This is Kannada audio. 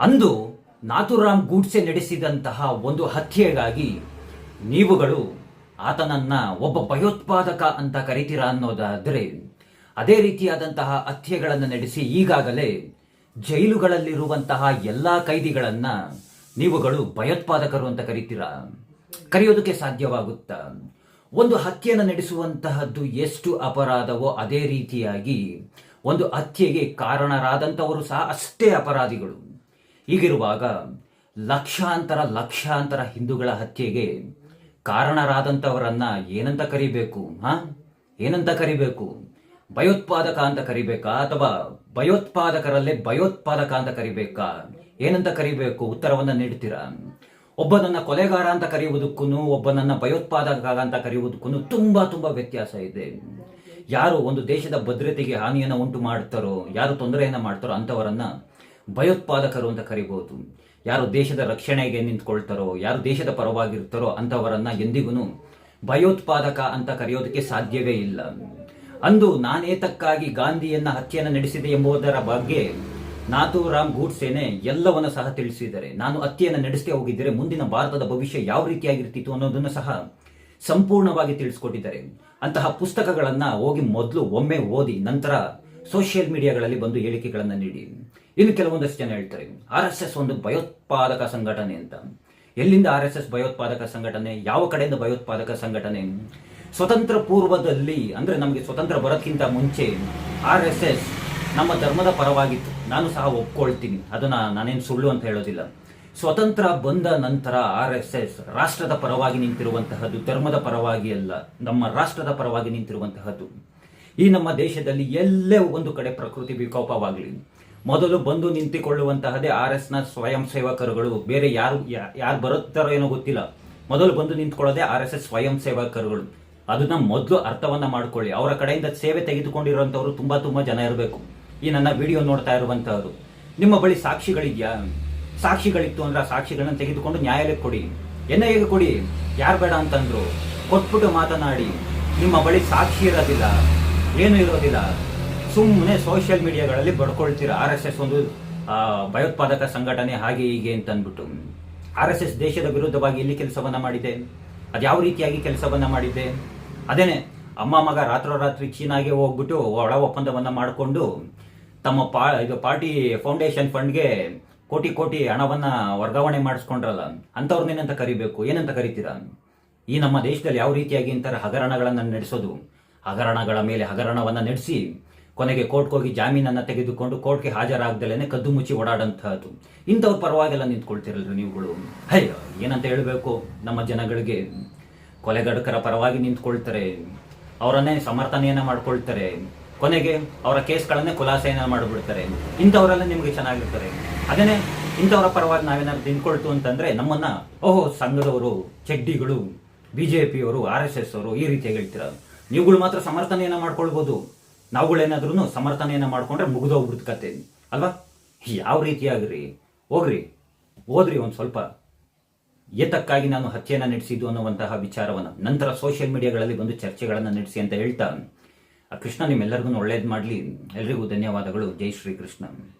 ಅಂದು ನಾಥುರಾಮ್ ಗೂಡ್ಸೆ ನಡೆಸಿದಂತಹ ಒಂದು ಹತ್ಯೆಗಾಗಿ ನೀವುಗಳು ಆತನನ್ನ ಒಬ್ಬ ಭಯೋತ್ಪಾದಕ ಅಂತ ಕರಿತೀರಾ ಅನ್ನೋದಾದರೆ, ಅದೇ ರೀತಿಯಾದಂತಹ ಹತ್ಯೆಗಳನ್ನು ನಡೆಸಿ ಈಗಾಗಲೇ ಜೈಲುಗಳಲ್ಲಿರುವಂತಹ ಎಲ್ಲ ಕೈದಿಗಳನ್ನ ನೀವುಗಳು ಭಯೋತ್ಪಾದಕರು ಅಂತ ಕರಿತೀರಾ? ಕರೆಯೋದಕ್ಕೆ ಸಾಧ್ಯವಾಗುತ್ತಾ? ಒಂದು ಹತ್ಯೆಯನ್ನು ನಡೆಸುವಂತಹದ್ದು ಎಷ್ಟು ಅಪರಾಧವೋ ಅದೇ ರೀತಿಯಾಗಿ ಒಂದು ಹತ್ಯೆಗೆ ಕಾರಣರಾದಂಥವರು ಸಹ ಅಷ್ಟೇ ಅಪರಾಧಿಗಳು. ಹೀಗಿರುವಾಗ ಲಕ್ಷಾಂತರ ಲಕ್ಷಾಂತರ ಹಿಂದೂಗಳ ಹತ್ಯೆಗೆ ಕಾರಣರಾದಂಥವರನ್ನ ಏನಂತ ಕರಿಬೇಕು, ಹಾ? ಏನಂತ ಕರಿಬೇಕು? ಭಯೋತ್ಪಾದಕ ಅಂತ ಕರಿಬೇಕಾ ಅಥವಾ ಭಯೋತ್ಪಾದಕರಲ್ಲೇ ಭಯೋತ್ಪಾದಕ ಅಂತ ಕರಿಬೇಕಾ? ಏನಂತ ಕರಿಬೇಕು? ಉತ್ತರವನ್ನ ನೀಡ್ತೀರಾ? ಒಬ್ಬನನ್ನ ಕೊಲೆಗಾರ ಅಂತ ಕರೆಯುವುದಕ್ಕೂ ಒಬ್ಬನನ್ನ ಭಯೋತ್ಪಾದಕ ಅಂತ ಕರೆಯುವುದಕ್ಕೂ ತುಂಬಾ ತುಂಬಾ ವ್ಯತ್ಯಾಸ ಇದೆ. ಯಾರು ಒಂದು ದೇಶದ ಭದ್ರತೆಗೆ ಹಾನಿಯನ್ನು ಉಂಟು ಮಾಡ್ತಾರೋ, ಯಾರು ತೊಂದರೆಯನ್ನ ಮಾಡ್ತಾರೋ ಅಂಥವರನ್ನ ಭಯೋತ್ಪಾದಕರು ಅಂತ ಕರಿಬಹುದು ಯಾರು ದೇಶದ ರಕ್ಷಣೆಗೆ ನಿಂತ್ಕೊಳ್ತಾರೋ, ಯಾರು ದೇಶದ ಪರವಾಗಿರ್ತಾರೋ ಅಂತವರನ್ನ ಎಂದಿಗೂ ಭಯೋತ್ಪಾದಕ ಅಂತ ಕರೆಯೋದಕ್ಕೆ ಸಾಧ್ಯವೇ ಇಲ್ಲ. ಅಂದು ನಾನೇತಕ್ಕಾಗಿ ಗಾಂಧಿಯನ್ನ ಹತ್ಯೆಯನ್ನು ನಡೆಸಿದೆ ಎಂಬುದರ ಬಗ್ಗೆ ನಾಥೂರಾಮ್ ಗೂಡ್ಸೇನೆ ಎಲ್ಲವನ್ನು ಸಹ ತಿಳಿಸಿದ್ದಾರೆ. ನಾನು ಹತ್ಯೆಯನ್ನು ನಡೆಸದೆ ಹೋಗಿದ್ದರೆ ಮುಂದಿನ ಭಾರತದ ಭವಿಷ್ಯ ಯಾವ ರೀತಿಯಾಗಿರ್ತಿತ್ತು ಅನ್ನೋದನ್ನು ಸಹ ಸಂಪೂರ್ಣವಾಗಿ ತಿಳಿಸ್ಕೊಟ್ಟಿದ್ದಾರೆ. ಅಂತಹ ಪುಸ್ತಕಗಳನ್ನ ಹೋಗಿ ಮೊದಲು ಒಮ್ಮೆ ಓದಿ, ನಂತರ ಸೋಷಿಯಲ್ ಮೀಡಿಯಾಗಳಲ್ಲಿ ಬಂದು ಹೇಳಿಕೆಗಳನ್ನು ನೀಡಿ. ಇನ್ನು ಕೆಲವೊಂದಷ್ಟು ಜನ ಹೇಳ್ತಾರೆ. ಆರ್ ಎಸ್ ಎಸ್ ಒಂದು ಭಯೋತ್ಪಾದಕ ಸಂಘಟನೆ ಅಂತ. ಎಲ್ಲಿಂದ ಆರ್ ಎಸ್ ಎಸ್ ಭಯೋತ್ಪಾದಕ ಸಂಘಟನೆ, ಯಾವ ಕಡೆಯಿಂದ ಭಯೋತ್ಪಾದಕ ಸಂಘಟನೆ? ಸ್ವತಂತ್ರ ಪೂರ್ವದಲ್ಲಿ, ಅಂದ್ರೆ ನಮಗೆ ಸ್ವತಂತ್ರ ಬರೋಕ್ಕಿಂತ ಮುಂಚೆ ಆರ್ ಎಸ್ ಎಸ್ ನಮ್ಮ ಧರ್ಮದ ಪರವಾಗಿತ್ತು. ನಾನು ಸಹ ಒಪ್ಕೊಳ್ತೀನಿ. ಅದನ್ನ ನಾನೇನು ಸುಳ್ಳು ಅಂತ ಹೇಳೋದಿಲ್ಲ. ಸ್ವತಂತ್ರ ಬಂದ ನಂತರ ಆರ್ ಎಸ್ ಎಸ್ ರಾಷ್ಟ್ರದ ಪರವಾಗಿ ನಿಂತಿರುವಂತಹದ್ದು, ಧರ್ಮದ ಪರವಾಗಿ ಅಲ್ಲ, ನಮ್ಮ ರಾಷ್ಟ್ರದ ಪರವಾಗಿ ನಿಂತಿರುವಂತಹದ್ದು. ಈ ನಮ್ಮ ದೇಶದಲ್ಲಿ ಎಲ್ಲೇ ಒಂದು ಕಡೆ ಪ್ರಕೃತಿ ವಿಕೋಪವಾಗಲಿ ಮೊದಲು ಬಂದು ನಿಂತುಕೊಳ್ಳುವಂತಹದೇ ಆರ್ನ ಸ್ವಯಂ ಸೇವಕರುಗಳು. ಬೇರೆ ಯಾರು ಯಾರು ಬರುತ್ತಾರೋ ಏನೋ ಗೊತ್ತಿಲ್ಲ. ಮೊದಲು ಬಂದು ನಿಂತ್ಕೊಳ್ಳೋದೇ ಆರ್ ಎಸ್ ಎಸ್ ಸ್ವಯಂ ಸೇವಕರುಗಳು. ಅದನ್ನ ಮೊದಲು ಅರ್ಥವನ್ನ ಮಾಡ್ಕೊಳ್ಳಿ. ಅವರ ಕಡೆಯಿಂದ ಸೇವೆ ತೆಗೆದುಕೊಂಡಿರುವಂತವರು ತುಂಬಾ ತುಂಬಾ ಜನ ಇರಬೇಕು. ಈ ನನ್ನ ವಿಡಿಯೋ ನೋಡ್ತಾ ಇರುವಂತಹದ್ದು ನಿಮ್ಮ ಬಳಿ ಸಾಕ್ಷಿಗಳಿದ್ಯಾ? ಸಾಕ್ಷಿಗಳಿತ್ತು ಅಂದ್ರೆ ಆ ಸಾಕ್ಷಿಗಳನ್ನ ತೆಗೆದುಕೊಂಡು ನ್ಯಾಯಾಲಯಕ್ಕೆ ಕೊಡಿ. ಎನ್ನ ಹೇಗೆ ಕೊಡಿ? ಯಾರು ಬೇಡ ಅಂತಂದ್ರು. ಕೊಟ್ಬಿಟ್ಟು ಮಾತನಾಡಿ. ನಿಮ್ಮ ಬಳಿ ಸಾಕ್ಷಿ ಇರೋದಿಲ್ಲ. ಏನು ಇರೋದಿಲ್ಲ. ಸುಮ್ಮನೆ ಸೋಷಿಯಲ್ ಮೀಡಿಯಾಗಳಲ್ಲಿ ಬಡ್ಕೊಳ್ತೀರಾ? ಆರ್ ಎಸ್ ಎಸ್ ಒಂದು ಭಯೋತ್ಪಾದಕ ಸಂಘಟನೆ ಹಾಗೆ ಹೀಗೆ ಅಂತ ಅಂದ್ಬಿಟ್ಟು ಆರ್ ಎಸ್ ಎಸ್ ದೇಶದ ವಿರುದ್ಧವಾಗಿ ಎಲ್ಲಿ ಕೆಲಸವನ್ನ ಮಾಡಿದೆ? ಅದು ಯಾವ ರೀತಿಯಾಗಿ ಕೆಲಸವನ್ನ ಮಾಡಿದೆ? ಅದೇನೆ, ಅಮ್ಮ ಮಗ ರಾತ್ರೋರಾತ್ರಿ ಚೀನಾಗೆ ಹೋಗ್ಬಿಟ್ಟು ಒಳ ಒಪ್ಪಂದವನ್ನ ಮಾಡಿಕೊಂಡು ತಮ್ಮ ಪಾ, ಇದು ಪಾರ್ಟಿ ಫೌಂಡೇಶನ್ ಫಂಡ್ಗೆ ಕೋಟಿ ಕೋಟಿ ಹಣವನ್ನ ವರ್ಗಾವಣೆ ಮಾಡಿಸ್ಕೊಂಡ್ರಲ್ಲ ಅಂಥವ್ರನ್ನೇನಂತ ಕರಿಬೇಕು? ಏನಂತ ಕರಿತೀರಾ? ಈ ನಮ್ಮ ದೇಶದಲ್ಲಿ ಯಾವ ರೀತಿಯಾಗಿ ಇಂತರ ಹಗರಣಗಳನ್ನು ನಡೆಸೋದು? ಹಗರಣಗಳ ಮೇಲೆ ಹಗರಣವನ್ನ ನಡೆಸಿ ಕೊನೆಗೆ ಕೋರ್ಟ್ಗೆ ಹೋಗಿ ಜಾಮೀನನ್ನ ತೆಗೆದುಕೊಂಡು ಕೋರ್ಟ್ಗೆ ಹಾಜರಾಗ್ದಲೇನೆ ಕದ್ದು ಮುಚ್ಚಿ ಓಡಾಡಂತಹದ್ದು. ಇಂಥವ್ರ ಪರವಾಗೆಲ್ಲ ನಿಂತ್ಕೊಳ್ತಿರಲ್ರಿ ನೀವುಗಳು. ಅಯ್ಯೋ ಏನಂತ ಹೇಳಬೇಕು? ನಮ್ಮ ಜನಗಳಿಗೆ ಕೊಲೆಗಡಕರ ಪರವಾಗಿ ನಿಂತ್ಕೊಳ್ತಾರೆ. ಅವರನ್ನೇ ಸಮರ್ಥನೆಯನ್ನ ಮಾಡ್ಕೊಳ್ತಾರೆ. ಕೊನೆಗೆ ಅವರ ಕೇಸ್ಗಳನ್ನೇ ಖುಲಾಸೆಯನ್ನ ಮಾಡಿಬಿಡ್ತಾರೆ. ಇಂಥವರೆಲ್ಲ ನಿಮ್ಗೆ ಚೆನ್ನಾಗಿರ್ತಾರೆ. ಅದೇನೆ ಇಂಥವರ ಪರವಾಗಿ ನಾವೇನಾದ್ರು ನಿಂತ್ಕೊಳ್ತು ಅಂತಂದ್ರೆ ನಮ್ಮನ್ನ, ಓಹೋ, ಸಂಘದವರು, ಚಡ್ಡಿಗಳು ಪಿಯವರು ಆರ್ ಎಸ್ ಎಸ್ ಅವರು ಈ ರೀತಿಯಾಗಿ ಹೇಳ್ತೀರ. ನೀವುಗಳು ಮಾತ್ರ ಸಮರ್ಥನೆಯನ್ನ ಮಾಡ್ಕೊಳ್ಬೋದು. ನಾವುಗಳೇನಾದ್ರೂ ಸಮರ್ಥನೆಯನ್ನ ಮಾಡ್ಕೊಂಡ್ರೆ ಮುಗಿದೋಗ್ಬಿಡ್ತು ಕತೆ. ಅಲ್ವಾ? ಯಾವ ರೀತಿಯಾಗ್ರಿ ಹೋಗ್ರಿ. ಓದ್ರಿ ಒಂದು ಸ್ವಲ್ಪ. ಏತಕ್ಕಾಗಿ ನಾನು ಹತ್ಯೆಯನ್ನು ನಡೆಸಿದ್ದು ಅನ್ನುವಂತಹ ವಿಚಾರವನ್ನು. ನಂತರ ಸೋಷಿಯಲ್ ಮೀಡಿಯಾಗಳಲ್ಲಿ ಬಂದು ಚರ್ಚೆಗಳನ್ನು ನಡೆಸಿ ಅಂತ ಹೇಳ್ತಾ. ಆ ಕೃಷ್ಣ, ನಿಮ್ಮೆಲ್ಲರಿಗೂ ಒಳ್ಳೇದು ಮಾಡಲಿ. ಎಲ್ರಿಗೂ ಧನ್ಯವಾದಗಳು. ಜೈ ಶ್ರೀ ಕೃಷ್ಣ